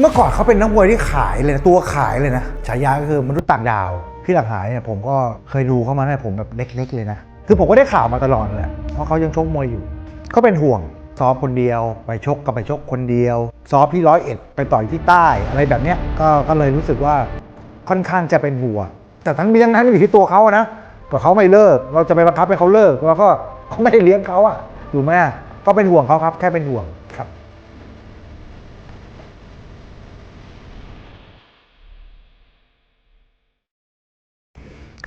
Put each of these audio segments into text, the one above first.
เมื่อก่อนเขาเป็นนักมวยที่ขายเลยนะตัวขายเลยนะฉายาก็คือมนุษย์ต่างดาวพี่หลักหายเนี่ยผมก็เคยดูเข้ามาเนี่ยผมแบบเล็ก ๆ เลยนะคือผมก็ได้ข่าวมาตลอดแหละเพราะเขายังชกมวยอยู่ ก็เป็นห่วงซ้อมคนเดียว ไปชกก็ไปชกคนเดียว ซ้อมที่ร้อยเอ็ดไปต่อยที่ใต้อะไรแบบเนี้ยก็ก็เลยรู้สึกว่าค่อนข้างจะเป็นห่วงแต่ทั้งนี้ทั้งนั้นอยู่ที่ตัวเขาอะนะแต่เขาไม่เลิก เราจะไปบังคับให้เขาเลิกเราก็เขาไม่ได้เลี้ยงเขาอะถูกไหมก็เป็นห่วงเขาครับ แค่เป็นห่วงครับ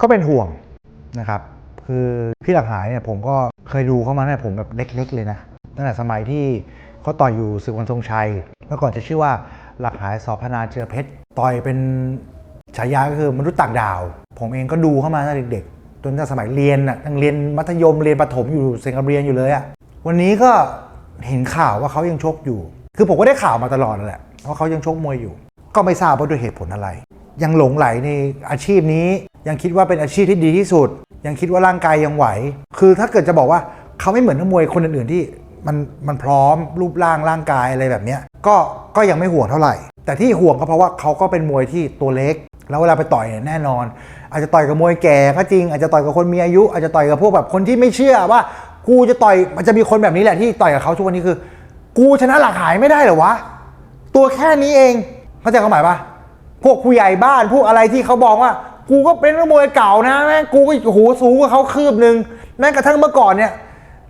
ก็เป็นห่วงนะครับ คือพี่หลักหายเนี่ยผมก็เคยดูเขามาเนี่ยผมแบบเล็กๆเลยนะตั้งแต่สมัยที่เขาต่อยอยู่ศึกวันทรงชัย เมื่อก่อนจะชื่อว่าหลักหายสอพนาเจอเพชรต่อยเป็นฉายาก็คือมนุษย์ต่างดาว ผมเองก็ดูเข้ามาตั้งแต่เด็กๆจนตั้งแต่สมัยเรียนอะยังเรียนมัธยมเรียนประถมอยู่เซนกับเรียนอยู่เลยอะวันนี้ก็เห็นข่าวว่าเขายังชกอยู่ คือผมก็ได้ข่าวมาตลอดนั่นแหละว่าเขายังชกมวยอยู่ ก็ไม่ทราบว่าด้วยเหตุผลอะไร ยังหลงไหลในอาชีพนี้ ยังคิดว่าเป็นอาชีพที่ดีที่สุด ยังคิดว่าร่างกายยังไหว คือถ้าเกิดจะบอกว่าเขาไม่เหมือนนักมวยคนอื่นๆที่มันมันพร้อมรูปร่างร่างกายอะไรแบบนี้ก็ก็ยังไม่ห่วงเท่าไหร่ แต่ที่ห่วงก็เพราะว่าเขาก็เป็นมวยที่ตัวเล็ก แล้วเวลาไปต่อยเนี่ยแน่นอน อาจจะต่อยกับมวยแก่ก็จริง อาจจะต่อยกับคนมีอายุ อาจจะต่อยกับพวกแบบคนที่ไม่เชื่อว่ากูจะต่อยมันจะมีคนแบบนี้แหละที่ต่อยกับเขาทุกวันนี้คือ กูชนะหลักหายไม่ได้หรอวะตัวแค่นี้เองเข้าใจความหมายปะ พวกผู้ใหญ่บ้านพวกอะไรที่เขาบอกว่า กูก็เป็นนักมวยเก่านะแม่งกูก็โหสูงกว่าเขาคืบหนึ่งแม้กระทั่งเมื่อก่อนเนี่ย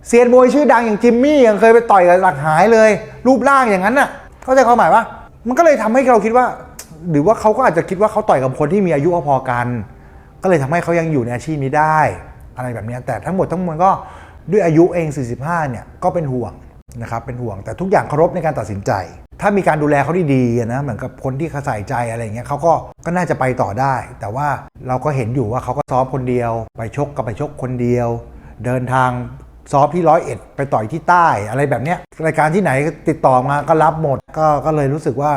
เซียนมวยชื่อดังอย่างจิมมี่ยังเคยไปต่อยกับหลักหายเลย รูปร่างอย่างนั้นน่ะ เข้าใจความหมายปะมันก็เลยทำให้เราคิดว่า หรือว่าเขาก็อาจจะคิดว่าเขาต่อยกับคนที่มีอายุพอกัน ก็เลยทำให้เขายังอยู่ในอาชีพนี้ได้ อะไรแบบนี้แต่ทั้งหมดทั้งมวลก็ด้วยอายุเอง 45 เนี่ยก็เป็นห่วงนะครับเป็นห่วงแต่ทุกอย่างเคารพในการตัดสินใจ ถ้ามีการดูแลเขาดีๆนะเหมือนกับคนที่เขาใส่ใจอะไรเงี้ยเขาก็ก็น่าจะไปต่อได้ แต่ว่าเราก็เห็นอยู่ว่าเขาก็ซ้อมคนเดียว ไปชกก็ไปชกคนเดียว เดินทางซ้อมที่ร้อยเอ็ดไปต่อยที่ใต้อะไรแบบเนี้ยรายการที่ไหนติดต่อมาก็รับหมดก็ก็เลยรู้สึกว่า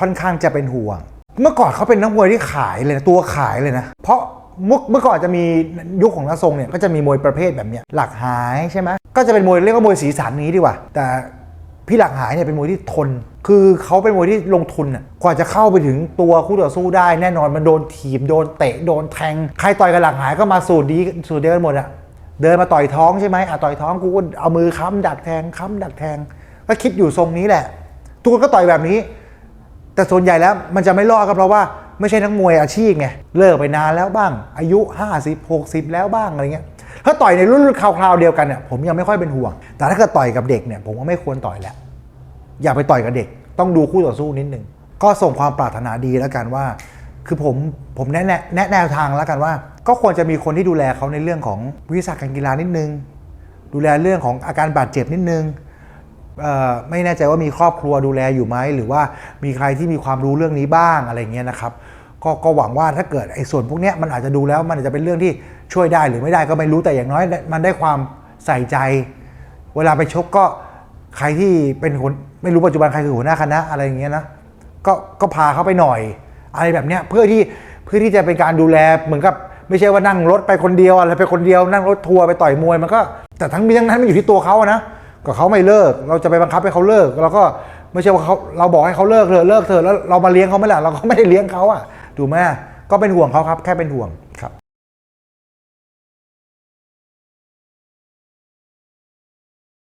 ค่อนข้างจะเป็นห่วง เมื่อก่อนเขาเป็นนักมวยที่ขายเลยนะตัวขายเลยนะ เพราะเมื่อเมื่อก่อนจะมียุคของนาทรงเนี่ยก็จะมีมวยประเภทแบบเนี้ยหลักหายใช่ไหมก็จะเป็นมวยเรียกว่ามวยสีสันนี้ดีกว่า แต่ พี่หลักหายเนี่ยเป็นมวยที่ทน คือเขาเป็นมวยที่ลงทุนอะกว่าจะเข้าไปถึงตัวคู่ต่อสู้ได้แน่นอนมันโดนถีบโดนเตะโดนแทง ใครต่อยกับหลักหายก็มาสูตรดีสูตรเดียวกันหมดอะเดินมาต่อยท้องใช่ไหมอะต่อยท้องกูก็เอามือค้ำดักแทงค้ำดักแทงก็คิดอยู่ทรงนี้แหละ ทุกคนก็ต่อยแบบนี้ แต่ส่วนใหญ่แล้วมันจะไม่รอดก็เพราะว่าไม่ใช่นักมวยอาชีพไงเลิกไปนานแล้วบ้าง อายุ 50 60 แล้วบ้างอะไรเงี้ย ถ้าต่อยในรุ่นคราวๆเดียวกันเนี่ยผมยังไม่ค่อยเป็นห่วง แต่ถ้าเกิดต่อยกับเด็กเนี่ยผมว่าไม่ควรต่อยแล้วอย่าไปต่อยกับเด็ก ต้องดูคู่ต่อสู้นิดนึงก็ส่งความปรารถนาดีแล้วกันว่า คือผมผมแนะแนะแนวทางแล้วกันว่า ก็ควรจะมีคนที่ดูแลเขาในเรื่องของวิชาการกีฬานิดนึง ดูแลเรื่องของอาการบาดเจ็บนิดนึงไม่แน่ใจว่ามีครอบครัวดูแลอยู่ไหมหรือว่ามีใครที่มีความรู้เรื่องนี้บ้างอะไรเงี้ยนะครับ ก็ก็หวังว่าถ้าเกิดไอ้ส่วนพวกนี้มันอาจจะดูแล้ว มันอาจจะเป็นเรื่องที่ช่วยได้หรือไม่ได้ก็ไม่รู้แต่อย่างน้อย มันได้ความใส่ใจ เวลาไปชกก็ใครที่เป็นคนไม่รู้ปัจจุบันใครคือหัวหน้าคณะอะไรอย่างเงี้ยนะก็ก็พาเขาไปหน่อย อะไรแบบเนี้ยเพื่อที่เพื่อที่จะเป็นการดูแลเหมือนกับไม่ใช่ว่านั่งรถไปคนเดียวอะไรไปคนเดียวนั่งรถทัวร์ไปต่อยมวยมันก็ แต่ทั้งนี้ทั้งนั้นมันอยู่ที่ตัวเขาอะนะก็เขาไม่เลิก เราจะไปบังคับให้เขาเลิกเราก็ไม่ใช่ว่าเขาเราบอกให้เขาเลิกเถอะเลิกเถอะแล้วเรามาเลี้ยงเขาไม่หละเราก็ไม่ได้เลี้ยงเขาอะ ถูกไหมก็เป็นห่วงเขาครับแค่เป็นห่วง